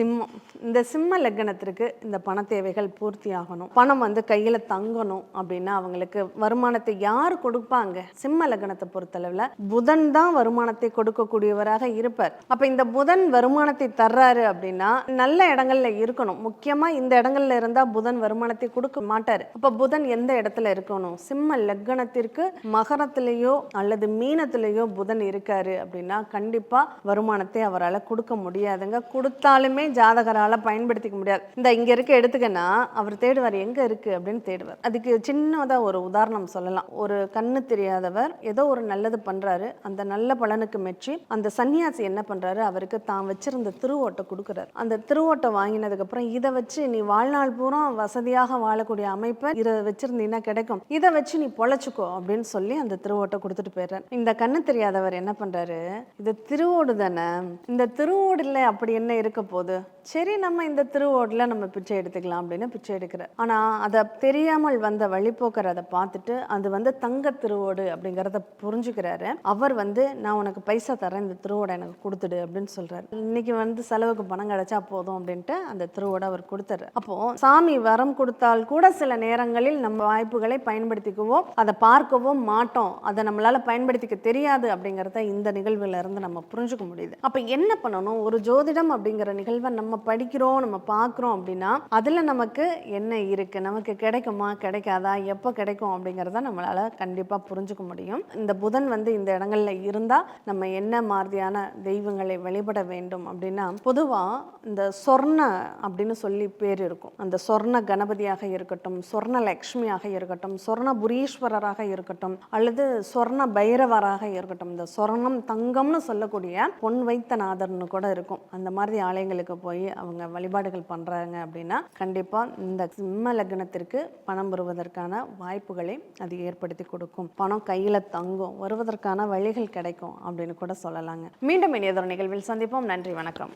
சிம்மம் இந்த சிம்ம லக்னத்திற்கு இந்த பண தேவைகள் பூர்த்தி ஆகணும் பணம் வந்து கையில் தங்கணும் அப்படின்னா அவங்களுக்கு வருமானத்தை யார் கொடுப்பாங்க? சிம்ம லக்னத்தை பொறுத்தளவில் புதன் தான் வருமானத்தை கொடுக்கக்கூடியவராக இருப்பார். அப்போ இந்த புதன் வருமானத்தை தர்றாரு அப்படின்னா நல்ல இடங்கள்ல இருக்கணும். முக்கியமாக இந்த இடங்கள்ல இருந்தால் புதன் வருமானத்தை கொடுக்க மாட்டார். அப்போ புதன் எந்த இடத்துல இருக்கணும்? சிம்ம லக்னத்திற்கு மகரத்திலேயோ அல்லது மீனத்திலேயோ புதன் இருக்காரு அப்படின்னா கண்டிப்பாக வருமானத்தை அவரால் கொடுக்க முடியாதுங்க. கொடுத்தாலுமே ஜாதகரால் பயன்படுத்திக்க முடியாது. இந்த இங்கே இருக்க எடுத்துக்கன்னா அவர் தேடுவார் எங்கே இருக்குது அப்படின்னு தேடுவார். அதுக்கு சின்னதாக ஒரு உதாரணம் சொல்லலாம். ஒரு கண்ணு தெரியாதவர் ஏதோ ஒரு நல்லது பண்ணுறாரு அந்த நல்ல பலனுக்கு மெச்சி அந்த சன்னியாசி என்ன பண்ணுறாரு அவருக்கு தான் வச்சிருந்த திருவோட்டை கொடுக்குறாரு. அந்த திருவோட்டை வாங்கினதுக்கப்புறம் இதை வச்சு நீ வாழ்நாள் பூரா வசதியாக வாழக்கூடிய அமைப்பை இதை வச்சிருந்தீங்கன்னா கிடைக்கும். இதை வச்சு நீ பொழைச்சிக்கோ அப்படின்னு சொல்லி அந்த திருவோட்டை கொடுத்துட்டு போயிடுறாரு. இந்த கண்ணு தெரியாதவர் என்ன பண்ணுறாரு இது திருவோடு தானே? இந்த திருவோடில் அப்படி என்ன இருக்க போகுது? சரி நம்ம இந்த திருவோட்டில் நம்ம பிச்சை எடுத்துக்கலாம் அப்படின்னு பிச்சை எடுக்கிறார் ஆனால் அதை தெரியாமல் வந்த வழிபோக்கர் அதை பார்த்துட்டு அது வந்து தங்க திருவோடு அப்படிங்கிறத புரிஞ்சுக்கிறாரு. அவர் வந்து நான் உனக்கு பைசா தரேன் இந்த திருவோடை எனக்கு கொடுத்துடு அப்படின்னு சொல்கிறாரு இன்னைக்கு வந்து செலவுக்கு பணம் கிடைச்சா போதும் அப்படின்ட்டு அந்த திருவோடை அவர் கொடுத்தாரு அப்போ சாமி வரம் கொடுத்தால் கூட சில நேரங்களில் நம்ம வாய்ப்புகளை பயன்படுத்திக்குவோம் அதை பார்க்கவோ மாட்டோம். அதை நம்மளால் பயன்படுத்திக்க தெரியாது அப்படிங்கிறத இந்த நிகழ்வுல இருந்து நம்ம புரிஞ்சுக்க முடியுது. அப்போ என்ன பண்ணணும்? ஒரு ஜோதிடம் அப்படிங்கிற நிகழ்வு நம்ம படிக்கிறோம் நம்ம பார்க்குறோம் அப்படின்னா அதில் நமக்கு என்ன இருக்குது நமக்கு கிடைக்குமா? கிடைக்காதா? எப்போ கிடைக்கும் அப்படிங்கிறத நம்மளால் கண்டிப்பாக புரிஞ்சுக்க முடியும். இந்த புதன் வந்து இந்த இடங்களில் இருந்தால் நம்ம என்ன மாதிரியான தெய்வங்களை வழிபட வேண்டும் அப்படின்னா பொதுவாக இந்த சொர்ண அப்படின்னு சொல்லி பேர் இருக்கும். அந்த சொர்ண கணபதியாக இருக்கட்டும் சொர்ண லக்ஷ்மியாக இருக்கட்டும் சொர்ண புரீஸ்வரராக இருக்கட்டும் அல்லது சொர்ண பைரவராக இருக்கட்டும். இந்த சொர்ணம் தங்கம்னு சொல்லக்கூடிய பொன் வைத்தநாதர்னு கூட இருக்கும். அந்த மாதிரி ஆலயங்களுக்கு போய் அவங்க வழிபாடுகள் பண்றாங்க அப்படின்னா கண்டிப்பா இந்த சிம்ம லக்னத்திற்கு பணம் வருவதற்கான வாய்ப்புகளை அது ஏற்படுத்தி கொடுக்கும். பணம் கையில தங்கும். வருவதற்கான வழிகள் கிடைக்கும் அப்படின்னு கூட சொல்லலாங்க. மீண்டும் இனியதொரு நிகழ்வில் சந்திப்போம். நன்றி வணக்கம்.